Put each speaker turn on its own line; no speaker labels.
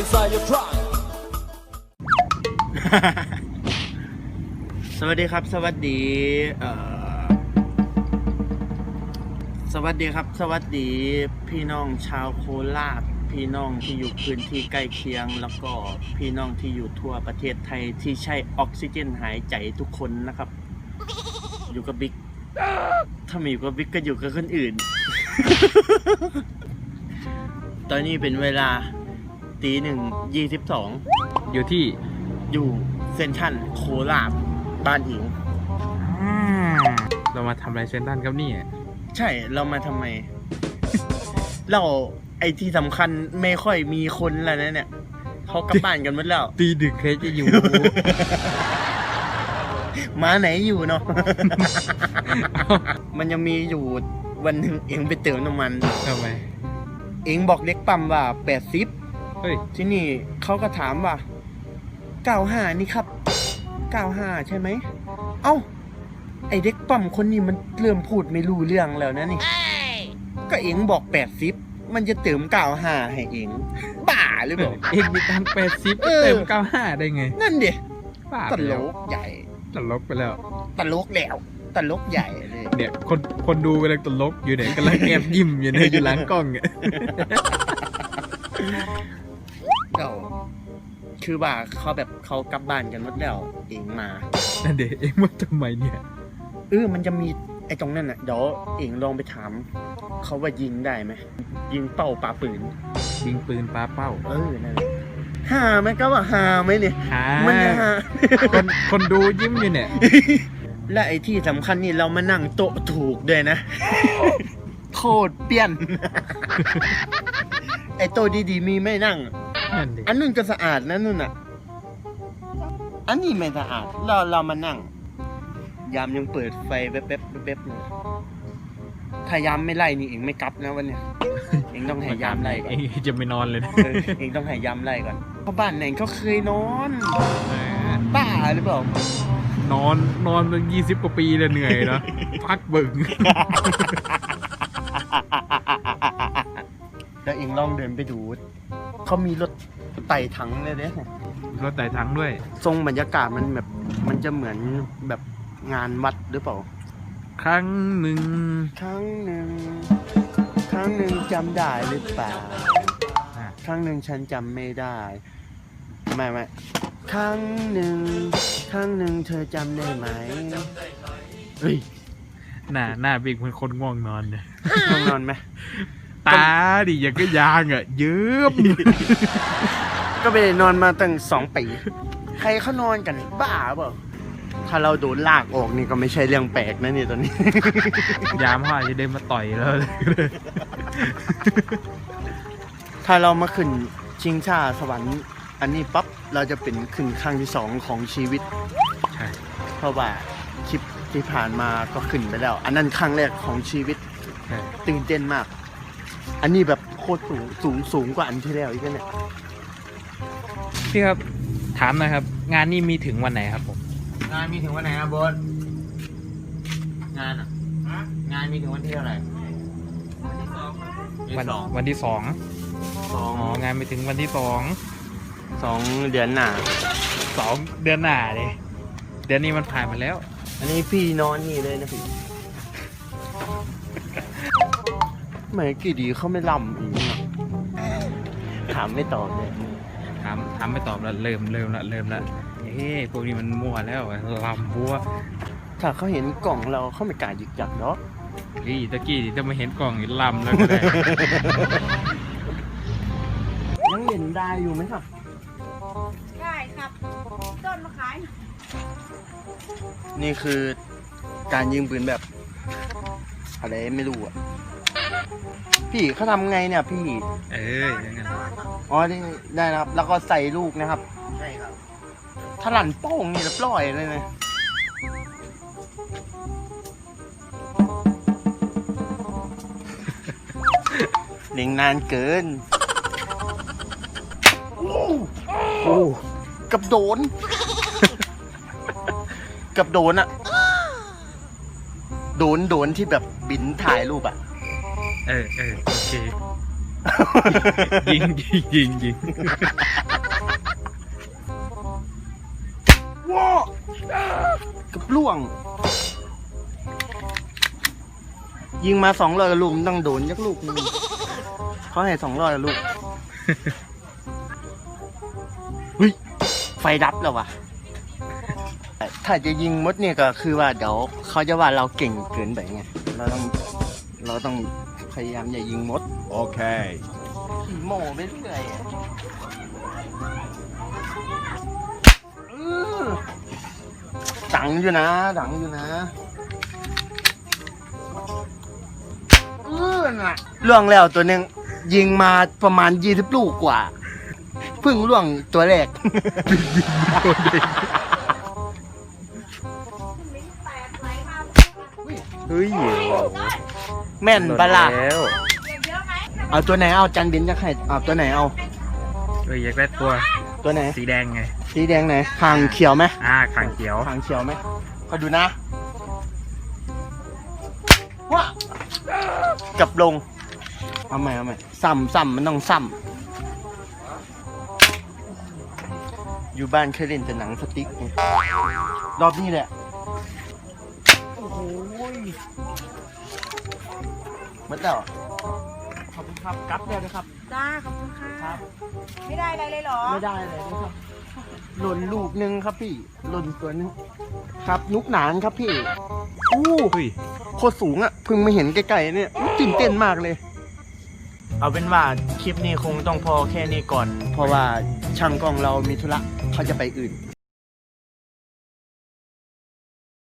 สวัสดีครับ สวัสดีเอ่อสวัสดีครับ สวัสดีพี่น้องชาวโคราชพี่น้องที่อยู่พื้นที่ใกล้เคียง แล้วก็พี่น้องที่อยู่ทั่วประเทศไทยที่ใช้ออกซิเจนหายใจทุกคนนะครับ อยู่กับบิ๊กถ้าไมีอยู่กับบิ๊กก็อยู่กับคนอื่น ตอนนี้เป็นเวลา ตีหนึ่งยี่สิบสอง
อยู่ที่
อยู่เซนทรันโคราชบ้านอิง
เรามาทำอะไรเซนทรันครับเนี่ย
ใช่เรามาทำไม เราไอ้ที่สำคัญไม่ค่อยมีคนแล้วนะเนี่ยเขากลับบ้านกันหมดแล้ว
ตีดึกเคจะอยู่
มาไหนอยู่เนาะ มันยังมีอยู่วันหนึ่งเองไปเติมน้ำมัน
ทำไม
เองบอกเด็กปั๊มว่าแปดสิบ
เฮ้ย
ที่นี่เขาก็ถามว่าเก้าห้านี่ครับเก้าห้าใช่ไหม เอ้า ไอเด็กปั๊มคนนี้มันเริ่มพูดไม่รู้เรื่องแล้วนะนี่ ก็เองบอกแปดสิบมันจะเติมเก้าห้าให้เองบ้าหรือเปล่า
เอกมีตังแปดสิบ
เออ
เต็มเก้าห้าได้ไง
นั่นดิ
บ้า
ต
ไป
ล
แล้ว
กใหญ่
ตลกไปแล้ว
ตลกแล้วตลกใหญ่เลย
เนี่ย คนคนดูกำลังตลกอยู่เนี่ยกำลังแอบยิ้มอยู่เนี่ยอยู่หลังกล้องเนี่ย
เก่า คือว่าเขาแบบเขากลับบ้านกันหมดแล้วเองมา
นั่นเด็กเอ็งว่าทำไมเนี่ย
เออมันจะมีไอ้ตรงนั้นน่ะเดี๋ยวเองลองไปถามเขาว่ายิงได้ไหมยิงเป้าปาปืน
ยิงปืนปาเป้า
เออนั่นแหละหาไหมก็ว่าหาไหมเนี่ย
หา
มันจะหา
คนคนดูยิ้มอยู่เนี่ย
และไอ้ที่สำคัญนี่เรามานั่งโต๊ะถูกด้วยนะ โคตรเปี้ยน ไอ้โต๊ะดีๆมีไม่นั่ง
นั่นเด็ก
อันนู้นก็สะอาดนะนู่นอะ อันนี้ไม่สะอาด เราเรามานั่ง ยามยังเปิดไฟแป๊บๆแป๊บๆเลยถ้ายามไม่ไล่นี่เองไม่กลับนะวันเนี้ยเองต้องให้ยามไล่ก่อน
เอ็งจะไม่นอนเลยนะ
เออเองต้องให้ยามไล่ก่อนเพราะบ้านไหนเขาเคยนอนบ้าหรือเปล่า
นอนนอนมายี่สิบกว่าปีแล้วเหนื่อยเนาะพักเบิ่ง
แล้วเองลองเดินไปดู เขามีรถไต่ถังเลยเด้
รถไต่ถังด้วย
ทรงบรรยากาศมันแบบมันจะเหมือนแบบงานวัดหรือเปล่า
ครั้งหนึ่ง
ครั้งหนึ่ง ครั้งหนึ่งจำได้หรือเปล่า
อะ
ครั้งหนึ่งฉันจำไม่ได้ไม่ไม่ครั้งหนึ่ง ครั้งหนึ่งเธอจำได้ไหมเฮ้ย
หน้าหน้าบิ๊กเป็นคนง่วงนอนเนี่ย
ง่วงนอนไหม
ตาดิอย่างก็ยางอะเยิ้ม
ก็ไม่ได้นอนมาตั้งสองปี ใครเขานอนกันบ้าเปล่าถ้าเราโดนลากออกนี่ก็ไม่ใช่เรื่องแปลกนะนี่ตอนนี้
ยามเขาอาจจะเดินมาต่อยแล้ว
ถ้าเรามาขึ้นชิงชาสวรรค์อันนี้ปั๊บเราจะเป็นขึ้นครั้งที่สองของชีวิต
ใช่
เพราะว่าคลิปที่ผ่านมาก็ขึ้นไปแล้ว อันนั้นครั้งแรกของชีวิต
ใช่
ตื่นเต้นมาก อันนี้แบบโคตรสูงสูงสูงกว่าอันที่แล้วอีกนะเนี่ย
พี่ครับถามหนะครับ งานนี้มีถึงวันไหนครับผม
งานมีถึงวันไหนนะบนงานอะงานมีถึงวันที่เท่าไหร่
วันวันที่สอง
สอง
อ๋องานไปถึงวันที่สอง
สองเดือนหน้า
สองเดือนหน้าเลยเดือนนี้มันผ่านมาแล้ว
อันนี้พี่นอนนี่เลยนะพี่ เหมือนกี่ดีเขาไม่ลำอีกนะถามไม่ตอบเลย
ถามถามไม่ตอบแล้วเริ่มเริ่มละเริ่มละเอ้พวกนี้มันมั่วแล้วลำบัว
ถ้าเขาเห็นกล่องเราเขาไม่กล้าหยิกจับเนาะ
เฮ้ยตะกี้จะมาเห็นกล่องนี่ลำแล้วก็ได้
ยังเล่นได้อยู่ไหมครับ
ได้ครับ ต้นมะขาย
นี่คือการยิงปืนแบบ อะไรไม่รู้อะ พี่เขาทำไงเนี่ยพี่
เอออย่างนั้น
อ๋อได้ได้นะครับ แล้วก็ใส่ลูกนะครับ ใช่ครับถ้าหลั่นโป้งนี่จะปล่อยเลยนะเล็งนานเกิน โอ้กับโดน กับโดนอะโดนโดนที่แบบบินถ่ายรูปอะ
เออเออโอเคยิงยิงยิงยิง
ล่วง ยิงมาสองร้อยลูกมันต้องโดนยักลูกหนึงเขาให้สองร้อยลูกเฮ้ยไฟดับแล้ววะถ้าจะยิงมดเนี่ยก็คือว่าเดี๋ยวเขาจะว่าเราเก่งเกินไปไงเราต้องเราต้อง พยายามอย่ายิงมด
Okay.
ขี่โม่ไปเรื่อยอะอื้อดังอยู่นะ ดังอยู่นะเออน่ะล่วงแล้วตัวหนึ่งยิงมาประมาณยี่สิบลูกกว่า เพิ่งล่วงตัวแรก
ลิ้นแตกไหลมา
เฮ้ย
แม่นปะล่ะ
แล้ว
เด็กเยอะไหม
เอาตัวไหนเอาจันบินจะให้เอาตัวไหนเอา
เฮ้ยอยากได้ตัว
ตัวไหน
สีแดงไง
สีแดงไหนหางเขียวไหม
อ่าขางเขียว
หางเขียวไหมคอยดูนะว้ากับลง เอาใหม่เอาใหม่ซ้ำซ้ำมันต้องซ้ำอยู่บ้านเคยเล่นแต่หนังสติ๊กไงรอบนี้แหละโอ้โห ยหมดแล้วขอบคุณครับกลับแล้วนะครับ
จ้าขอบคุณค่ะ
ครับ
ไม่ได้อะไรเลยเหรอ
ไม่ได้เลยนะครับ หล่นลูกหนึ่งครับพี่ หล่นตัวหนึงครับ นุกหนานครับพี่ อู้
เฮ้ย
โคตรสูงอะ่ะเพิ่งมาเห็นใกล้ๆเนี่ยตื่นเต้นมากเลย เอาเป็นว่าคลิปนี้คงต้องพอแค่นี้ก่อน เพราะว่าช่างกล้องเรามีธุระเขาจะไปอื่น